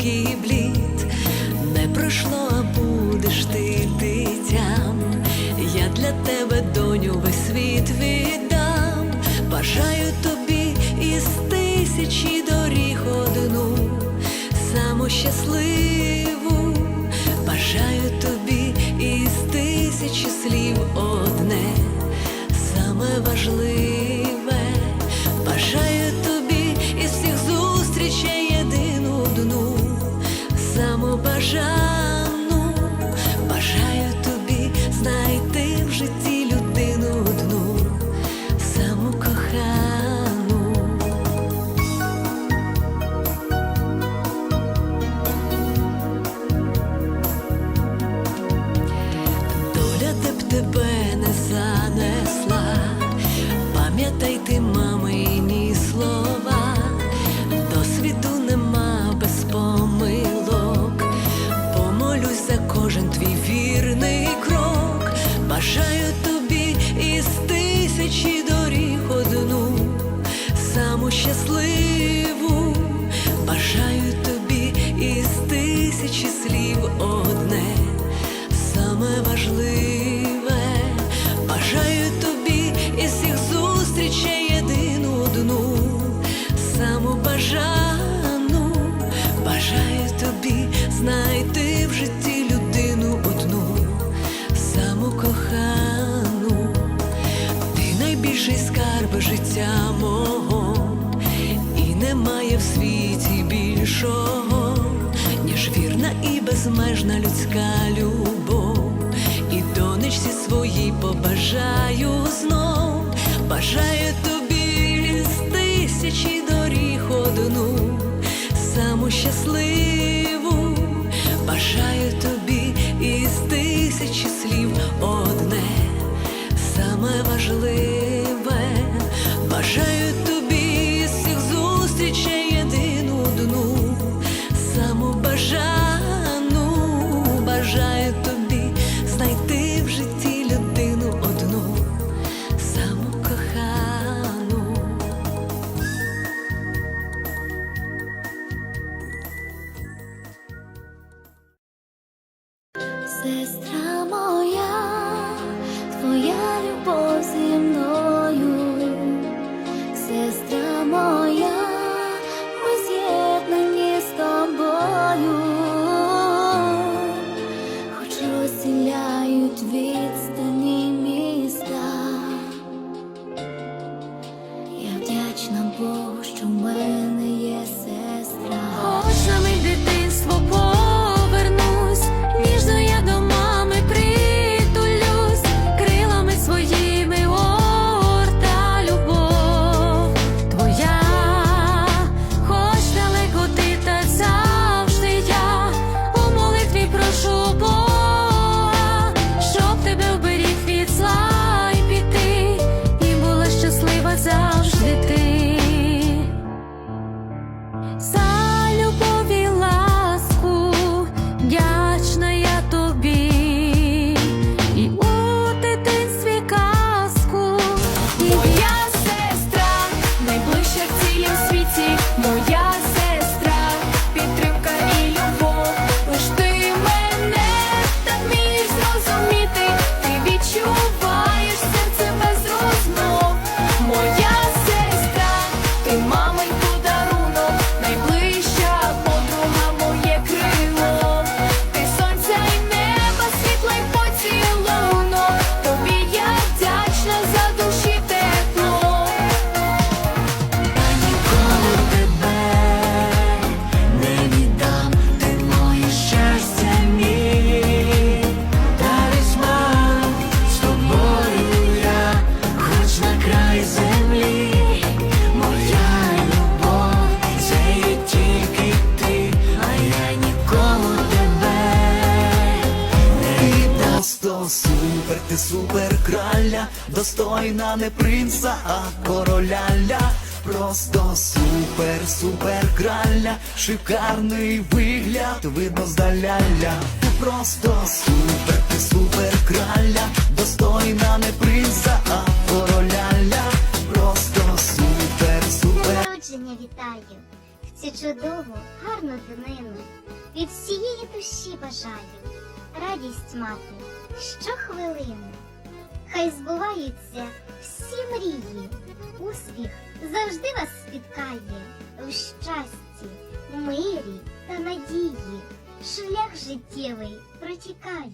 такий блід, не пройшло, а будеш ти дитям. Я для тебе, доню, весь світ віддам. Бажаю тобі із тисячі доріг одну, саму щасливу, бажану, бажаю тобі знайти в житті людину одну, саму кохану. Доля де б тебе не занесла, пам'ятай за кожен твій вірний крок, бажаю безмежна людська любов, і донечці своїй побажаю знов, Сестра моя, твоя любов зі мною, сестра моя, ми з'єднані з тобою, хоч розділяють відстані міста. Я вдячна Богу, що в мене супер, краля, достойна не принца, а короляля. Просто супер, супер краля, шикарний вигляд, видно здаляля. Просто супер, ти супер краля, достойна не принца, а короляля. Просто супер, супер. народження вітаю. цю чудову, гарну днину. Від всієї душі бажаю радість мати щохвилини. Хай збуваються всі мрії, успіх завжди вас спіткає в щасті, мирі та надії. Шлях життєвий протікає.